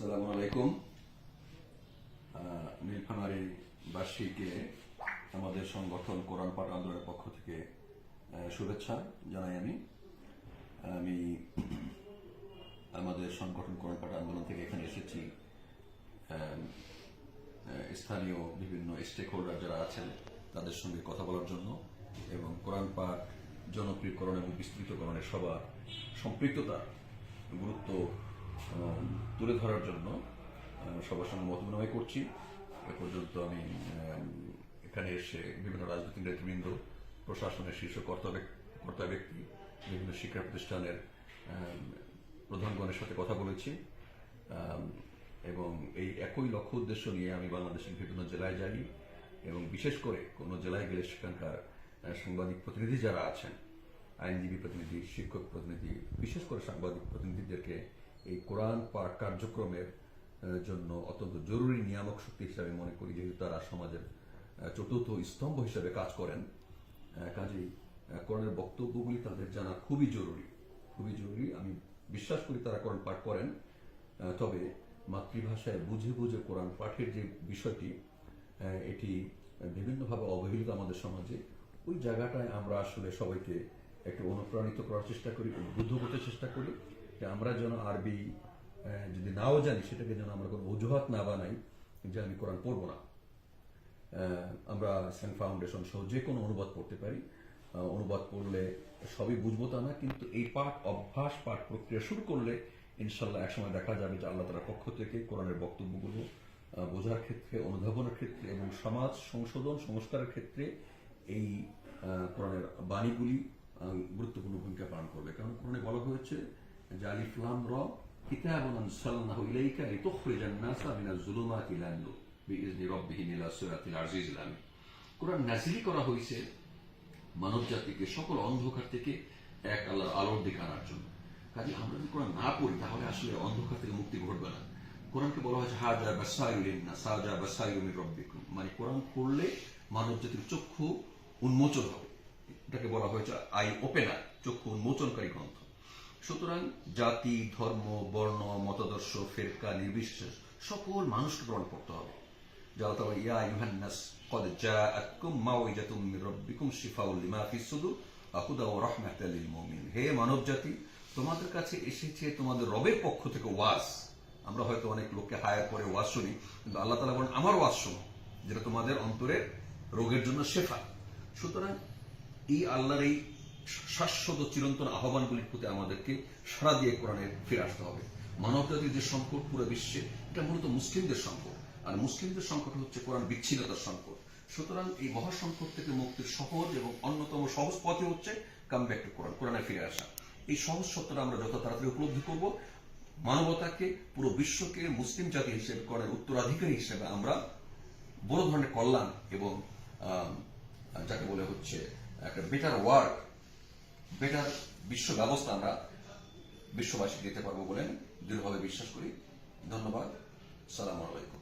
আসসালামু আলাইকুম। নীলফামারী বার্ষিকে আমাদের সংগঠন কোরআন পাঠ আন্দোলনের পক্ষ থেকে শুভেচ্ছা জানাই আমি। আমি আমাদের সংগঠন কোরআন পাঠ আন্দোলন থেকে এখানে এসেছি। স্থানীয় বিভিন্ন স্টেক হোল্ডার যারা আছেন, তাদের সঙ্গে কথা বলার জন্য এবং কোরআন পাঠ জনপ্রিয়করণ এবং বিস্তৃতকরণের সবার সম্পৃক্ততা গুরুত্ব তুলে ধরার জন্য সবার সঙ্গে মত বিনিময় করছি। এ পর্যন্ত আমি এখানে এসে বিভিন্ন রাজনৈতিক নেতৃবৃন্দ, প্রশাসনের শীর্ষ কর্তা ব্যক- ব্যক্তি, বিভিন্ন শিক্ষা প্রতিষ্ঠানের প্রধানগণের সাথে কথা বলেছি। এবং এই একই লক্ষ্য উদ্দেশ্য নিয়ে আমি বাংলাদেশের বিভিন্ন জেলায় যাই এবং বিশেষ করে কোনো জেলায় গেলে সেখানকার সাংবাদিক প্রতিনিধি যারা আছেন, আইনজীবী প্রতিনিধি, শিক্ষক প্রতিনিধি, বিশেষ করে সাংবাদিক প্রতিনিধিদেরকে এই কোরআন পাঠ কার্যক্রমের জন্য অত্যন্ত জরুরি নিয়ামক শক্তি হিসাবে মনে করি, যেহেতু তারা সমাজের চতুর্থ স্তম্ভ হিসাবে কাজ করেন কাজেই কোরআনের বক্তব্যগুলি তাদের জানা খুবই জরুরি। খুবই জরুরি, আমি বিশ্বাস করি তারা কোরআন পাঠ করেন তবে মাতৃভাষায় বুঝে বুঝে কোরআন পাঠের যে বিষয়টি এটি বিভিন্নভাবে অবহেলিত আমাদের সমাজে, ওই জায়গাটায় আমরা আসলে সবাইকে একটু অনুপ্রাণিত করার চেষ্টা করি, উদ্বুদ্ধ করতে চেষ্টা করি। যে আমরা যেন আরবি যদি নাও জানি, সেটাকে যেন আমরা কোনো অজুহাত না বানাই, যে আমি কোরআন পড়ব না। আমরা ইসলাম ফাউন্ডেশন সহ যে কোনো অনুবাদ পড়তে পারি। অনুবাদ পড়লে সবই বুঝব তা না, কিন্তু এই পাঠ, অভ্যাস, পাঠ প্রক্রিয়া শুরু করলে ইনশাল্লাহ একসময় দেখা যাবে যে আল্লাহ তালার পক্ষ থেকে কোরআনের বক্তব্যগুলো বোঝার ক্ষেত্রে, অনুধাবনের ক্ষেত্রে এবং সমাজ সংশোধন, সংস্কারের ক্ষেত্রে এই কোরআনের বাণীগুলি গুরুত্বপূর্ণ ভূমিকা পালন করবে। কারণ কোরআনে বলা হয়েছে মানব জাতিকে, সকল অন্ধকার থেকে এক আল্লাহর আলোর দিকে আনার জন্য। কাজে আমরা যদি কোরআন না পড়ি, তাহলে আসলে অন্ধকার থেকে মুক্তি ঘটবে না। কোরআনকে বলা হয়েছে, হাজা বাসাইলিনা সাজা বাসাইলুমির রব্বিকুম। মানে কোরআন পড়লে মানব জাতির চক্ষু উন্মোচন হবে। এটাকে বলা হয়েছে, আই ওপেনার, চক্ষু উন্মোচনকারী গ্রন্থ। সুতরাং জাতি ধর্ম বর্ণ মতাদর্শ ফেরকা নির্বিশেষ সকল মানুষকে গ্রহণ করতে হবে যারা তারা ইয়া ইউহান্নাস قد جاءتكم موعظة من ربكم شفاء لما في الصدور وهدى ورحمة للمؤمنين হে মানব জাতি তোমাদের কাছে এসেছে তোমাদের রবের পক্ষ থেকে ওয়াজ আমরা হয়তো অনেক লোককে হায়ার করে ওয়াজ শুনি কিন্তু আল্লাহ তালা বলেন আমার ওয়াজ শোনো যেটা তোমাদের অন্তরের রোগের জন্য শেফা সুতরাং এই আল্লাহর এই শাশ্বত চিরন্তন আহ্বানগুলির প্রতি আমাদেরকে সারা দিয়ে কোরআনে ফিরে আসতে হবে। মানব জাতির যে সংকট পুরো বিশ্বে, এটা মূলত মুসলিমদের সংকট। আর মুসলিমদের সংকট হচ্ছে কোরআন বিচ্ছিন্নতার সংকট। সুতরাং এই মহা সংকট থেকে মুক্তির সহজ এবং অন্যতম সহজ পথই হচ্ছে কাম ব্যাক টু কোরআন কোরআনে ফিরে আসা। এই সহজ সত্যটা আমরা যত তাড়াতাড়ি উপলব্ধি করব, মানবতাকে, পুরো বিশ্বকে মুসলিম জাতি হিসেবে, কোরআনের উত্তরাধিকারী হিসেবে আমরা বড় ধরনের কল্যাণ এবং যাকে বলে হচ্ছে একটা বেটার ওয়ার্ল্ড বেটার বিশ্ব ব্যবস্থা আমরা বিশ্ববাসী দিতে পারব বলে দৃঢ়ভাবে বিশ্বাস করি। ধন্যবাদ। সালাম আলাইকুম।